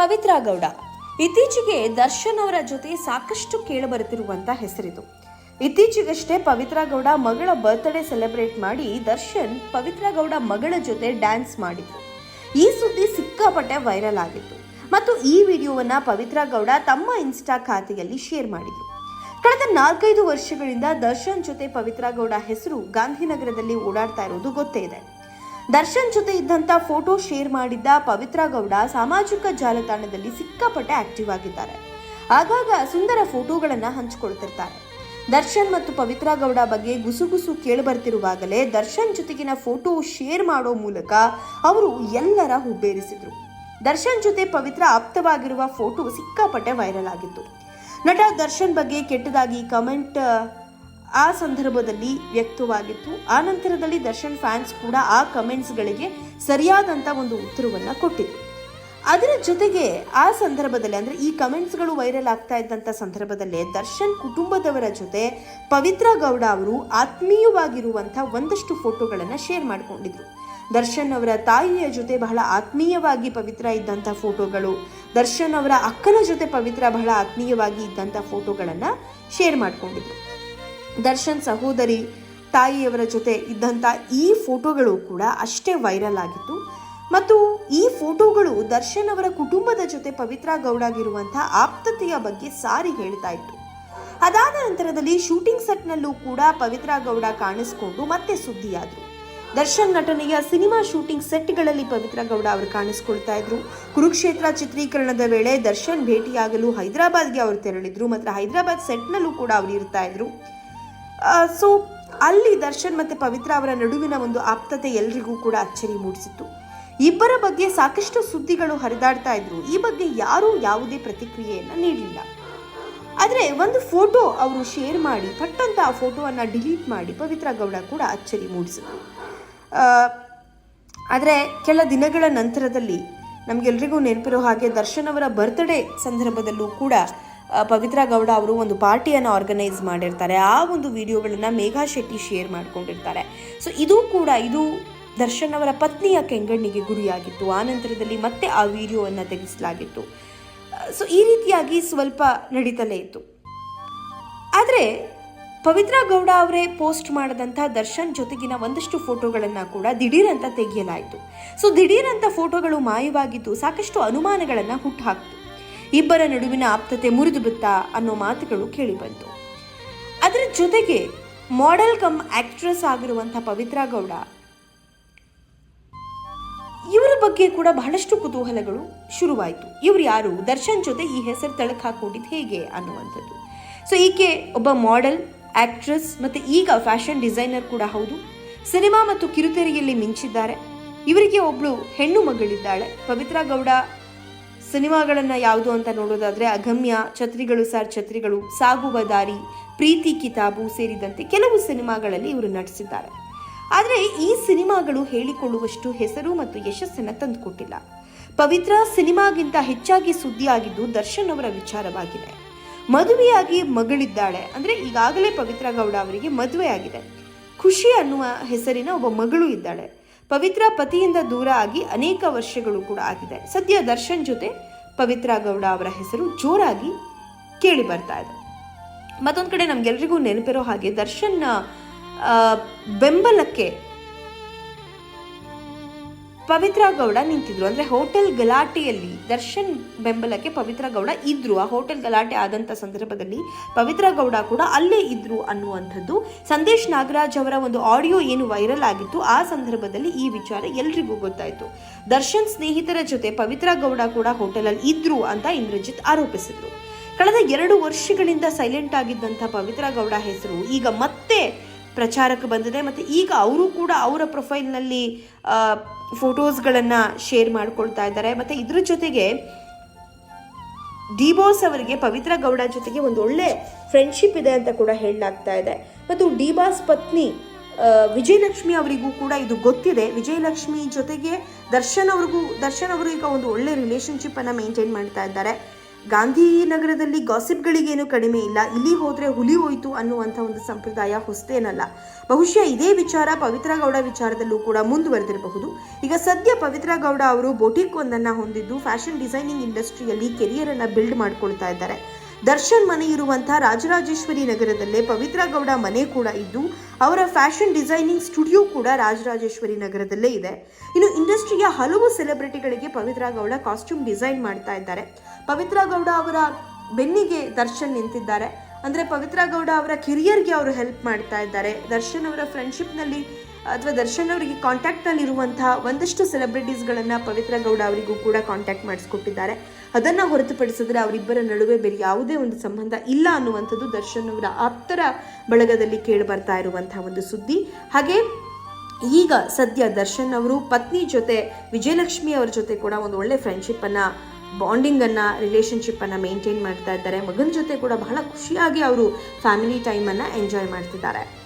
ಪವಿತ್ರ ಗೌಡ. ಇತ್ತೀಚೆಗೆ ದರ್ಶನ್ ಅವರ ಜೊತೆ ಸಾಕಷ್ಟು ಕೇಳಬರುತ್ತಿರುವಂತ ಹೆಸರಿದು. ಇತ್ತೀಚೆಗಷ್ಟೇ ಪವಿತ್ರ ಗೌಡ ಮಗಳ ಬರ್ತ್ಡೇ ಸೆಲೆಬ್ರೇಟ್ ಮಾಡಿ ದರ್ಶನ್ ಪವಿತ್ರ ಗೌಡ ಮಗಳ ಜೊತೆ ಡ್ಯಾನ್ಸ್ ಮಾಡಿದ್ರು. ಈ ಸುದ್ದಿ ಸಿಕ್ಕಾಪಟ್ಟೆ ವೈರಲ್ ಆಗಿತ್ತು. ಮತ್ತು ಈ ವಿಡಿಯೋವನ್ನ ಪವಿತ್ರ ಗೌಡ ತಮ್ಮ ಇನ್ಸ್ಟಾ ಖಾತೆಯಲ್ಲಿ ಶೇರ್ ಮಾಡಿದ್ರು. ಕಳೆದ ನಾಲ್ಕೈದು ವರ್ಷಗಳಿಂದ ದರ್ಶನ್ ಜೊತೆ ಪವಿತ್ರ ಗೌಡ ಹೆಸರು ಗಾಂಧಿನಗರದಲ್ಲಿ ಓಡಾಡ್ತಾ ಇರೋದು ಗೊತ್ತೇ ಇದೆ. ದರ್ಶನ್ ಜೊತೆ ಇದ್ದಂತ ಫೋಟೋ ಶೇರ್ ಮಾಡಿದ್ದ ಪವಿತ್ರ ಗೌಡ ಸಾಮಾಜಿಕ ಜಾಲತಾಣದಲ್ಲಿ ಸಿಕ್ಕಾಪಟ್ಟೆ ಆಕ್ಟಿವ್ ಆಗಿದ್ದಾರೆ. ಆಗಾಗ ಸುಂದರ ಫೋಟೋಗಳನ್ನು ಹಂಚಿಕೊಳ್ತಿರ್ತಾರೆ. ದರ್ಶನ್ ಮತ್ತು ಪವಿತ್ರ ಗೌಡ ಬಗ್ಗೆ ಗುಸುಗುಸು ಕೇಳಿಬರ್ತಿರುವಾಗಲೇ ದರ್ಶನ್ ಜೊತೆಗಿನ ಫೋಟೋ ಶೇರ್ ಮಾಡೋ ಮೂಲಕ ಅವರು ಎಲ್ಲರ ಹುಬ್ಬೇರಿಸಿದ್ರು. ದರ್ಶನ್ ಜೊತೆ ಪವಿತ್ರ ಆಪ್ತವಾಗಿರುವ ಫೋಟೋ ಸಿಕ್ಕಾಪಟ್ಟೆ ವೈರಲ್ ಆಗಿತ್ತು. ನಟ ದರ್ಶನ್ ಬಗ್ಗೆ ಕೆಟ್ಟದಾಗಿ ಕಮೆಂಟ್ ಆ ಸಂದರ್ಭದಲ್ಲಿ ವ್ಯಕ್ತವಾಗಿತ್ತು. ಆ ನಂತರದಲ್ಲಿ ದರ್ಶನ್ ಫ್ಯಾನ್ಸ್ ಕೂಡ ಆ ಕಮೆಂಟ್ಸ್ಗಳಿಗೆ ಸರಿಯಾದಂಥ ಒಂದು ಉತ್ತರವನ್ನು ಕೊಟ್ಟಿದ್ರು. ಅದರ ಜೊತೆಗೆ ಆ ಸಂದರ್ಭದಲ್ಲಿ ಅಂದರೆ ಈ ಕಮೆಂಟ್ಸ್ಗಳು ವೈರಲ್ ಆಗ್ತಾ ಇದ್ದಂಥ ಸಂದರ್ಭದಲ್ಲೇ ದರ್ಶನ್ ಕುಟುಂಬದವರ ಜೊತೆ ಪವಿತ್ರ ಗೌಡ ಅವರು ಆತ್ಮೀಯವಾಗಿರುವಂಥ ಒಂದಷ್ಟು ಫೋಟೋಗಳನ್ನು ಶೇರ್ ಮಾಡಿಕೊಂಡಿದ್ರು. ದರ್ಶನ್ ಅವರ ತಾಯಿಯ ಜೊತೆ ಬಹಳ ಆತ್ಮೀಯವಾಗಿ ಪವಿತ್ರ ಇದ್ದಂಥ ಫೋಟೋಗಳು, ದರ್ಶನ್ ಅವರ ಅಕ್ಕನ ಜೊತೆ ಪವಿತ್ರ ಬಹಳ ಆತ್ಮೀಯವಾಗಿ ಇದ್ದಂಥ ಫೋಟೋಗಳನ್ನು ಶೇರ್ ಮಾಡಿಕೊಂಡಿದ್ರು. ದರ್ಶನ್ ಸಹೋದರಿ ತಾಯಿಯವರ ಜೊತೆ ಇದ್ದಂಥ ಈ ಫೋಟೋಗಳು ಕೂಡ ಅಷ್ಟೇ ವೈರಲ್ ಆಗಿತ್ತು. ಮತ್ತು ಈ ಫೋಟೋಗಳು ದರ್ಶನ್ ಅವರ ಕುಟುಂಬದ ಜೊತೆ ಪವಿತ್ರ ಗೌಡಾಗಿರುವಂಥ ಆಪ್ತತೆಯ ಬಗ್ಗೆ ಸಾರಿ ಹೇಳ್ತಾ ಇತ್ತು. ಅದಾದ ನಂತರದಲ್ಲಿ ಶೂಟಿಂಗ್ ಸೆಟ್ನಲ್ಲೂ ಕೂಡ ಪವಿತ್ರ ಗೌಡ ಕಾಣಿಸ್ಕೊಂಡು ಮತ್ತೆ ಸುದ್ದಿಯಾದರು. ದರ್ಶನ್ ನಟನೆಯ ಸಿನಿಮಾ ಶೂಟಿಂಗ್ ಸೆಟ್ಗಳಲ್ಲಿ ಪವಿತ್ರ ಗೌಡ ಅವರು ಕಾಣಿಸ್ಕೊಳ್ತಾ ಇದ್ರು. ಕುರುಕ್ಷೇತ್ರ ಚಿತ್ರೀಕರಣದ ವೇಳೆ ದರ್ಶನ್ ಭೇಟಿಯಾಗಲು ಹೈದರಾಬಾದ್ಗೆ ಅವರು ತೆರಳಿದ್ರು. ಮಾತ್ರ ಹೈದರಾಬಾದ್ ಸೆಟ್ನಲ್ಲೂ ಕೂಡ ಅವರು ಇರ್ತಾ ಇದ್ರು. ಸೊ ಅಲ್ಲಿ ದರ್ಶನ್ ಮತ್ತೆ ಪವಿತ್ರ ಅವರ ನಡುವಿನ ಒಂದು ಆಪ್ತತೆ ಎಲ್ರಿಗೂ ಕೂಡ ಅಚ್ಚರಿ ಮೂಡಿಸಿತ್ತು. ಇಬ್ಬರ ಬಗ್ಗೆ ಸಾಕಷ್ಟು ಸುದ್ದಿಗಳು ಹರಿದಾಡ್ತಾ ಇದ್ರು. ಈ ಬಗ್ಗೆ ಯಾರೂ ಯಾವುದೇ ಪ್ರತಿಕ್ರಿಯೆಯನ್ನು ನೀಡಲಿಲ್ಲ. ಆದರೆ ಒಂದು ಫೋಟೋ ಅವರು ಶೇರ್ ಮಾಡಿ, ಪಟ್ಟಂತ ಆ ಫೋಟೋವನ್ನು ಡಿಲೀಟ್ ಮಾಡಿ ಪವಿತ್ರ ಗೌಡ ಕೂಡ ಅಚ್ಚರಿ ಮೂಡಿಸಿದರು. ಆದರೆ ಕೆಲ ದಿನಗಳ ನಂತರದಲ್ಲಿ ನಮಗೆಲ್ರಿಗೂ ನೆನಪಿರೋ ಹಾಗೆ ದರ್ಶನ್ ಅವರ ಬರ್ತ್ಡೇ ಸಂದರ್ಭದಲ್ಲೂ ಕೂಡ ಪವಿತ್ರ ಗೌಡ ಅವರು ಒಂದು ಪಾರ್ಟಿಯನ್ನು ಆರ್ಗನೈಸ್ ಮಾಡಿರ್ತಾರೆ. ಆ ಒಂದು ವಿಡಿಯೋಗಳನ್ನು ಮೇಘಾ ಶೆಟ್ಟಿ ಶೇರ್ ಮಾಡ್ಕೊಂಡಿರ್ತಾರೆ. ಸೊ ಇದು ಕೂಡ ಇದು ದರ್ಶನ್ ಅವರ ಪತ್ನಿಯ ಕೆಂಗಣ್ಣಿಗೆ ಗುರಿಯಾಗಿತ್ತು. ಆ ನಂತರದಲ್ಲಿ ಮತ್ತೆ ಆ ವಿಡಿಯೋವನ್ನು ತೆಗೆಸಲಾಗಿತ್ತು. ಸೊ ಈ ರೀತಿಯಾಗಿ ಸ್ವಲ್ಪ ನಡೀತಲೇ ಇತ್ತು. ಆದರೆ, ಪವಿತ್ರ ಗೌಡ ಅವರೇ ಪೋಸ್ಟ್ ಮಾಡಿದಂಥ ದರ್ಶನ್ ಜೊತೆಗಿನ ಒಂದಷ್ಟು ಫೋಟೋಗಳನ್ನು ಕೂಡ ದಿಢೀರಂತ ತೆಗೆಯಲಾಯಿತು. ಸೊ ದಿಢೀರಂತ ಫೋಟೋಗಳು ಮಾಯವಾಗಿದ್ದು ಸಾಕಷ್ಟು ಅನುಮಾನಗಳನ್ನು ಹುಟ್ಟುಹಾಕ್ತು ಇಬ್ಬರ ನಡುವಿನ ಆಪ್ತತೆ ಮುರಿದು ಬಿತ್ತಾ ಅನ್ನೋ ಮಾತುಗಳು ಕೇಳಿಬಂತು. ಅದರ ಜೊತೆಗೆ ಮಾಡೆಲ್ ಕಮ್ ಆಕ್ಟ್ರೆಸ್ ಆಗಿರುವಂಥ ಪವಿತ್ರ ಗೌಡ, ಇವರ ಬಗ್ಗೆ ಕೂಡ ಬಹಳಷ್ಟು ಕುತೂಹಲಗಳು ಶುರುವಾಯಿತು. ಇವರು ಯಾರು? ದರ್ಶನ್ ಜೊತೆ ಈ ಹೆಸರು ತಳಕ್ ಹಾಕೊಂಡಿದ್ದು ಹೇಗೆ ಅನ್ನುವಂಥದ್ದು. ಸೊ ಈಕೆ ಒಬ್ಬ ಮಾಡೆಲ್ ಆಕ್ಟ್ರೆಸ್ ಮತ್ತು ಈಗ ಫ್ಯಾಷನ್ ಡಿಸೈನರ್ ಕೂಡ ಹೌದು. ಸಿನಿಮಾ ಮತ್ತು ಕಿರುತೆರೆಯಲ್ಲಿ ಮಿಂಚಿದ್ದಾರೆ. ಇವರಿಗೆ ಒಬ್ಳು ಹೆಣ್ಣು ಮಗಳಿದ್ದಾಳೆ. ಪವಿತ್ರ ಗೌಡ ಸಿನಿಮಾಗಳನ್ನು ಯಾವುದು ಅಂತ ನೋಡೋದಾದರೆ ಅಗಮ್ಯ, ಛತ್ರಿಗಳು ಸಾರ್, ಛತ್ರಿಗಳು, ಸಾಗುವ ದಾರಿ, ಪ್ರೀತಿ ಕಿತಾಬು ಸೇರಿದಂತೆ ಕೆಲವು ಸಿನಿಮಾಗಳಲ್ಲಿ ಇವರು ನಟಿಸಿದ್ದಾರೆ. ಆದರೆ ಈ ಸಿನಿಮಾಗಳು ಹೇಳಿಕೊಳ್ಳುವಷ್ಟು ಹೆಸರು ಮತ್ತು ಯಶಸ್ಸನ್ನು ತಂದುಕೊಟ್ಟಿಲ್ಲ. ಪವಿತ್ರ ಸಿನಿಮಾಗಿಂತ ಹೆಚ್ಚಾಗಿ ಸುದ್ದಿಯಾಗಿದ್ದು ದರ್ಶನ್ ಅವರ ವಿಚಾರವಾಗಿದೆ. ಮದುವೆಯಾಗಿ ಮಗಳಿದ್ದಾಳೆ. ಅಂದ್ರೆ ಈಗಾಗಲೇ ಪವಿತ್ರ ಗೌಡ ಅವರಿಗೆ ಮದುವೆ ಆಗಿದೆ ಖುಷಿ ಅನ್ನುವ ಹೆಸರಿನ ಒಬ್ಬ ಮಗಳು ಇದ್ದಾಳೆ. ಪವಿತ್ರ ಪತಿಯಿಂದ ದೂರ ಆಗಿ ಅನೇಕ ವರ್ಷಗಳು ಕೂಡ ಆಗಿದೆ. ಸದ್ಯ ದರ್ಶನ್ ಜೊತೆ ಪವಿತ್ರ ಗೌಡ ಅವರ ಹೆಸರು ಜೋರಾಗಿ ಕೇಳಿ ಬರ್ತಾ ಇದೆ. ಮತ್ತೊಂದು ಕಡೆ ನಮ್ಗೆಲ್ರಿಗೂ ನೆನಪಿರೋ ಹಾಗೆ ದರ್ಶನ್ನ ಬೆಂಬಲಕ್ಕೆ ಪವಿತ್ರ ಗೌಡ ನಿಂತಿದ್ರು. ಅಂದ್ರೆ ಹೋಟೆಲ್ ಗಲಾಟೆಯಲ್ಲಿ ದರ್ಶನ್ ಬೆಂಬಲಕ್ಕೆ ಪವಿತ್ರ ಗೌಡ ಇದ್ರು. ಆ ಹೋಟೆಲ್ ಗಲಾಟೆ ಆದಂತ ಸಂದರ್ಭದಲ್ಲಿ ಪವಿತ್ರ ಗೌಡ ಕೂಡ ಅಲ್ಲೇ ಇದ್ರು ಅನ್ನುವಂಥದ್ದು. ಸಂದೇಶ್ ನಾಗರಾಜ್ ಅವರ ಒಂದು ಆಡಿಯೋ ಏನು ವೈರಲ್ ಆಗಿತ್ತು, ಆ ಸಂದರ್ಭದಲ್ಲಿ ಈ ವಿಚಾರ ಎಲ್ರಿಗೂ ಗೊತ್ತಾಯ್ತು. ದರ್ಶನ್ ಸ್ನೇಹಿತರ ಜೊತೆ ಪವಿತ್ರ ಗೌಡ ಕೂಡ ಹೋಟೆಲಲ್ಲಿ ಇದ್ರು ಅಂತ ಇಂದ್ರಜಿತ್ ಆರೋಪಿಸಿದ್ರು. ಕಳೆದ ಎರಡು ವರ್ಷಗಳಿಂದ ಸೈಲೆಂಟ್ ಆಗಿದ್ದಂಥ ಪವಿತ್ರ ಗೌಡ ಹೆಸರು ಈಗ ಮತ್ತೆ ಪ್ರಚಾರಕ್ಕೆ ಬಂದಿದೆ ಮತ್ತು ಈಗ ಅವರು ಕೂಡ ಅವರ ಪ್ರೊಫೈಲ್ನಲ್ಲಿ ಫೋಟೋಸ್ಗಳನ್ನು ಶೇರ್ ಮಾಡಿಕೊಳ್ತಾ ಇದ್ದಾರೆ. ಮತ್ತು ಇದ್ರ ಜೊತೆಗೆ ಡಿಬಾಸ್ ಅವರಿಗೆ ಪವಿತ್ರ ಗೌಡ ಜೊತೆಗೆ ಒಂದು ಒಳ್ಳೆ ಫ್ರೆಂಡ್ಶಿಪ್ ಇದೆ ಅಂತ ಕೂಡ ಹೇಳಲಾಗ್ತಾ ಇದೆ. ಮತ್ತು ಡಿಬಾಸ್ ಪತ್ನಿ ವಿಜಯಲಕ್ಷ್ಮಿ ಅವರಿಗೂ ಕೂಡ ಇದು ಗೊತ್ತಿದೆ. ವಿಜಯಲಕ್ಷ್ಮಿ ಜೊತೆಗೆ ದರ್ಶನ್ ಅವ್ರಿಗೂ, ದರ್ಶನ್ ಅವರು ಈಗ ಒಂದು ಒಳ್ಳೆ ರಿಲೇಷನ್ಶಿಪ್ಪನ್ನು ಮೇಂಟೈನ್ ಮಾಡ್ತಾ ಇದ್ದಾರೆ. ಗಾಂಧಿನಗರದಲ್ಲಿ ಗಾಸಿಪ್ಗಳಿಗೇನು ಕಡಿಮೆ ಇಲ್ಲ, ಇಲ್ಲಿ ಹೋದ್ರೆ ಹುಲಿ ಹೋಯ್ತು ಅನ್ನುವಂಥ ಒಂದು ಸಂಪ್ರದಾಯ ಹೊಸದೇನಲ್ಲ ಬಹುಶಃ ಇದೇ ವಿಚಾರ ಪವಿತ್ರ ಗೌಡ ವಿಚಾರದಲ್ಲೂ ಕೂಡ ಮುಂದುವರೆದಿರಬಹುದು. ಈಗ ಸದ್ಯ ಪವಿತ್ರ ಗೌಡ ಅವರು ಬೋಟಿಕ್ ಒಂದನ್ನ ಹೊಂದಿದ್ದು, ಫ್ಯಾಷನ್ ಡಿಸೈನಿಂಗ್ ಇಂಡಸ್ಟ್ರಿಯಲ್ಲಿ ಕೆರಿಯರ್ ಅನ್ನ ಬಿಲ್ಡ್ ಮಾಡ್ಕೊಳ್ತಾ ಇದ್ದಾರೆ. ದರ್ಶನ್ ಮನೆ ಇರುವಂತಹ ರಾಜರಾಜೇಶ್ವರಿ ನಗರದಲ್ಲೇ ಪವಿತ್ರ ಗೌಡ ಮನೆ ಕೂಡ ಇದ್ದು, ಅವರ ಫ್ಯಾಷನ್ ಡಿಸೈನಿಂಗ್ ಸ್ಟುಡಿಯೋ ಕೂಡ ರಾಜರಾಜೇಶ್ವರಿ ನಗರದಲ್ಲೇ ಇದೆ. ಇನ್ನು ಇಂಡಸ್ಟ್ರಿಯ ಹಲವು ಸೆಲೆಬ್ರಿಟಿಗಳಿಗೆ ಪವಿತ್ರ ಗೌಡ ಕಾಸ್ಟ್ಯೂಮ್ ಡಿಸೈನ್ ಮಾಡ್ತಾ ಇದ್ದಾರೆ. ಪವಿತ್ರ ಗೌಡ ಅವರ ಬೆನ್ನಿಗೆ ದರ್ಶನ್ ನಿಂತಿದ್ದಾರೆ. ಅಂದ್ರೆ ಪವಿತ್ರ ಗೌಡ ಅವರ ಕೆರಿಯರ್ಗೆ ಅವರು ಹೆಲ್ಪ್ ಮಾಡ್ತಾ ಇದ್ದಾರೆ. ದರ್ಶನ್ ಅವರ ಫ್ರೆಂಡ್ಶಿಪ್ನಲ್ಲಿ ಅಥವಾ ದರ್ಶನ್ ಅವರಿಗೆ ಕಾಂಟ್ಯಾಕ್ಟ್ನಲ್ಲಿ ಇರುವಂತಹ ಒಂದಷ್ಟು ಸೆಲೆಬ್ರಿಟೀಸ್ಗಳನ್ನು ಪವಿತ್ರ ಗೌಡ ಅವರಿಗೂ ಕೂಡ ಕಾಂಟ್ಯಾಕ್ಟ್ ಮಾಡಿಸ್ಕೊಟ್ಟಿದ್ದಾರೆ. ಅದನ್ನು ಹೊರತುಪಡಿಸಿದ್ರೆ ಅವರಿಬ್ಬರ ನಡುವೆ ಬೇರೆ ಯಾವುದೇ ಒಂದು ಸಂಬಂಧ ಇಲ್ಲ ಅನ್ನುವಂಥದ್ದು ದರ್ಶನ್ ಅವರ ಆಪ್ತರ ಬಳಗದಲ್ಲಿ ಕೇಳಿ ಬರ್ತಾ ಇರುವಂತಹ ಒಂದು ಸುದ್ದಿ. ಹಾಗೆ ಈಗ ಸದ್ಯ ದರ್ಶನ್ ಅವರು ಪತ್ನಿ ಜೊತೆ, ವಿಜಯಲಕ್ಷ್ಮಿ ಅವರ ಜೊತೆ ಕೂಡ ಒಂದು ಒಳ್ಳೆ ಫ್ರೆಂಡ್ಶಿಪ್ ಅನ್ನ ಬಾಂಡಿಂಗ್ ಅನ್ನ ರಿಲೇಶನ್ಶಿಪ್ ಅನ್ನ ಮೇಂಟೈನ್ ಮಾಡ್ತಾ ಇದ್ದಾರೆ. ಮಗನ ಜೊತೆ ಕೂಡ ಬಹಳ ಖುಷಿಯಾಗಿ ಅವರು ಫ್ಯಾಮಿಲಿ ಟೈಮ್ ಅನ್ನ ಎಂಜಾಯ್ ಮಾಡ್ತಿದ್ದಾರೆ.